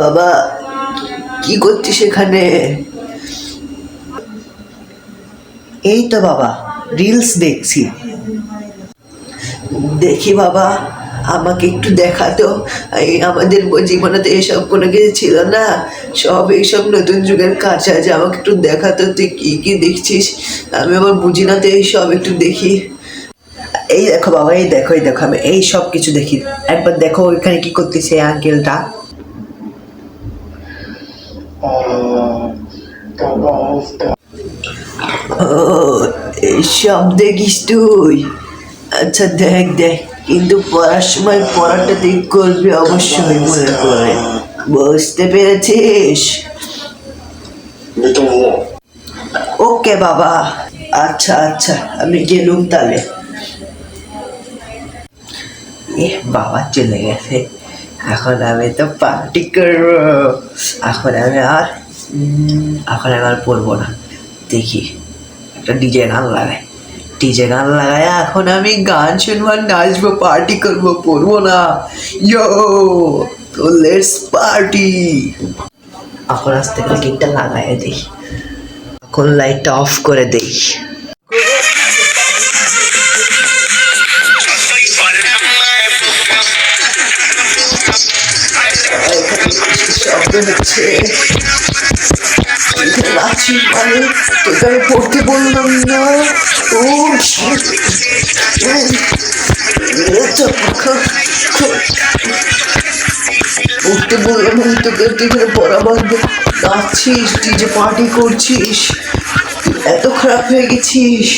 বাবা, কি করছিস এখানে? এই তো বাবা রিলস দেখছি। দেখি বাবা, আমাকে একটু দেখাতো এই আমাদের জীবনে তো এসব কোনো কিছু ছিল না। সব এইসব নতুন যুগের কাজ আছে, আমাকে একটু দেখাতো তুই কি কি দেখছিস? আমি আবার বুঝি না তো এইসব একটু দেখি। এই দেখো বাবা, এই দেখো এই দেখো, আমি এই সব কিছু দেখি। একবার দেখো ওইখানে কি করতেছে আঙ্কেলটা ও দেখিস তুই। আচ্ছা দেখ দেখ, কিন্তু পড়ার সময় পড়াটা করবি অবশ্যই মনে করে। বুঝতে পেরেছিস? ওকে, বাবা। আচ্ছা আচ্ছা আমি গেলুম তাহলে। এ বাবা চলে গেছে। এখন আমি তো পার্টি করব। এখন আমি আর এখন এবার পরবো না। দেখি। একটা ডিজে গান লাগাই। ডিজে গান লাগায় এখন আমি গান শুনব, নাচবো পার্টি করব, পরবো না। ইয়ো তো লেটস পার্টি এখন আস্তে করে গিটটা লাগাই দেখি। এখন লাইটটা অফ করে দেই। রাখছি মানে তোকে আমি পড়তে বললাম না। ও পড়তে বললাম আমি তোকে তুই এখানে পড়া বাঁধবে? নাচছিস ডিজে পার্টি করছিস, এত খারাপ হয়ে গেছিস।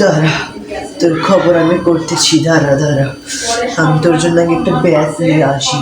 দাঁড়া, তোর খবর আমি করতেছি, দাঁড়া দাঁড়া। আমি তোর জন্য একটা ব্যাস নিয়ে আসি।